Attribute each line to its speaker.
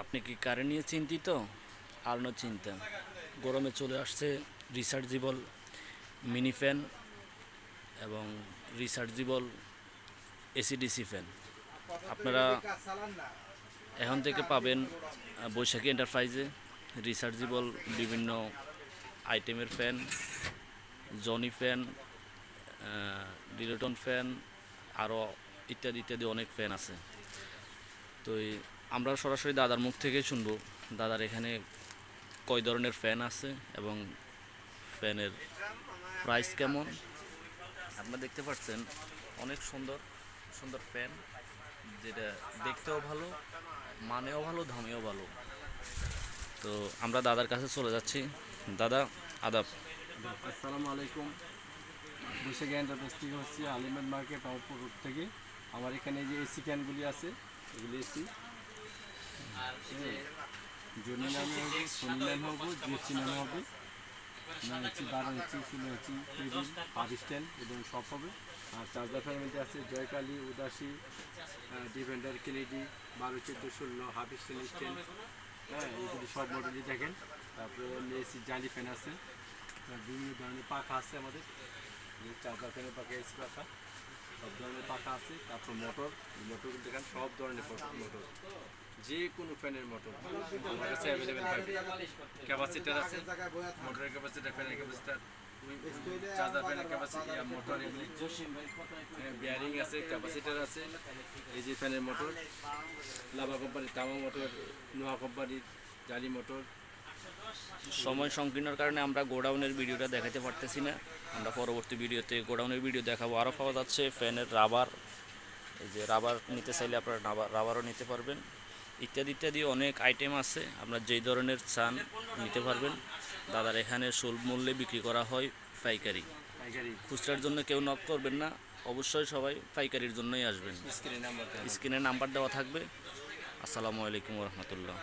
Speaker 1: আপনি কি কারেন্ট নিয়ে চিন্তিত? আর না চিন্তা। গরমে চলে আসছে রিসার্চেবল মিনি ফ্যান এবং রিসার্চেবল এসিডিসি ফ্যান। আপনারা এখন থেকে পাবেন বৈশাখী এন্টারপ্রাইজে রিসার্চেবল বিভিন্ন আইটেমের ফ্যান, জনি ফ্যান ডিলেটন ফ্যান, আরও ইত্যাদি ইত্যাদি অনেক ফ্যান আছে। তো আমরা সরাসরি দাদার মুখ থেকে শুনব। দাদার এখানে কয় ধরনের ফ্যান আছে এবং ফ্যানের প্রাইস কেমন? আপনারা দেখতে পাচ্ছেন, অনেক সুন্দর সুন্দর ফ্যান যেটা দেখতেও ভালো, মানেও ভালো, দামেও ভালো। তো আমরা দাদার কাছে চলে যাচ্ছি। দাদা, আদাব।
Speaker 2: আসসালামু আলাইকুম। বৈশাখী এন্টারপ্রাইজ থেকে হচ্ছে আলিমেন্ট মার্কেট রোড থেকে। আমার এখানে যে এসি ফ্যানগুলি আছে, এগুলি এসি জনি নামে হবে সোনি নামে হবে জিএসসি নামে হবে। নয় ইঞ্চি বারো ইঞ্চি ষোলো ইঞ্চি টেবিল হাফ স্ট্যান্ড এবং সব হবে। আর চার্জার মধ্যে আছে জয়কালী উদাসী ডিফেন্ডার কেনেডি বারো চোদ্দ ষোলো হাফ স্ট্যান্ড স্ট্যান্ড। হ্যাঁ এগুলি সব মডেলই দেখেন। তারপরে এসি জালি ফ্যান আছে। বিভিন্ন ধরনের পাখা আছে আমাদের। চার্জার ফ্যানের পাখা এসি পাখা। সব ধরনের পাখা আছে। তারপর মোটর মোটর দেখেন সব ধরনের মোটর যে কোনো ফ্যানের মোটর আমার কাছে অ্যাভেলেবেল পাবে। ক্যাপাসিটার আছে মোটরের ক্যাপাসিটার ফ্যানের ক্যাপাসিটার চার্জার ফ্যানের ক্যাপাসিটি মোটর এগুলি। বিয়ারিং আছে ক্যাপাসিটার আছে, এই যে ফ্যানের মোটর লাভা কোম্পানির তামা মোটর নোয়া কোম্পানির জালি মোটর
Speaker 1: সময় সংকীর্ণর কারণে আমরা গোডাউনের ভিডিওটা দেখাতে পারতেছি না। আমরা পরবর্তী ভিডিওতে গোডাউনের ভিডিও দেখাবো। আরও পাওয়া যাচ্ছে ফ্যানের রাবার এই যে রাবার নিতে চাইলে আপনারা রাবার রাবারও নিতে পারবেন। ইত্যাদি ইত্যাদি অনেক আইটেম আছে। আপনার যেই ধরনের চান নিতে পারবেন। দাদার এখানে সুলভ মূল্যে বিক্রি করা হয় পাইকারি। খুচরার জন্য কেউ নক করবেন না। অবশ্যই সবাই পাইকারির জন্যই আসবেন। স্ক্রিনে নাম্বার দেওয়া থাকবে। আসসালামু আলাইকুম রহমতুল্লাহ।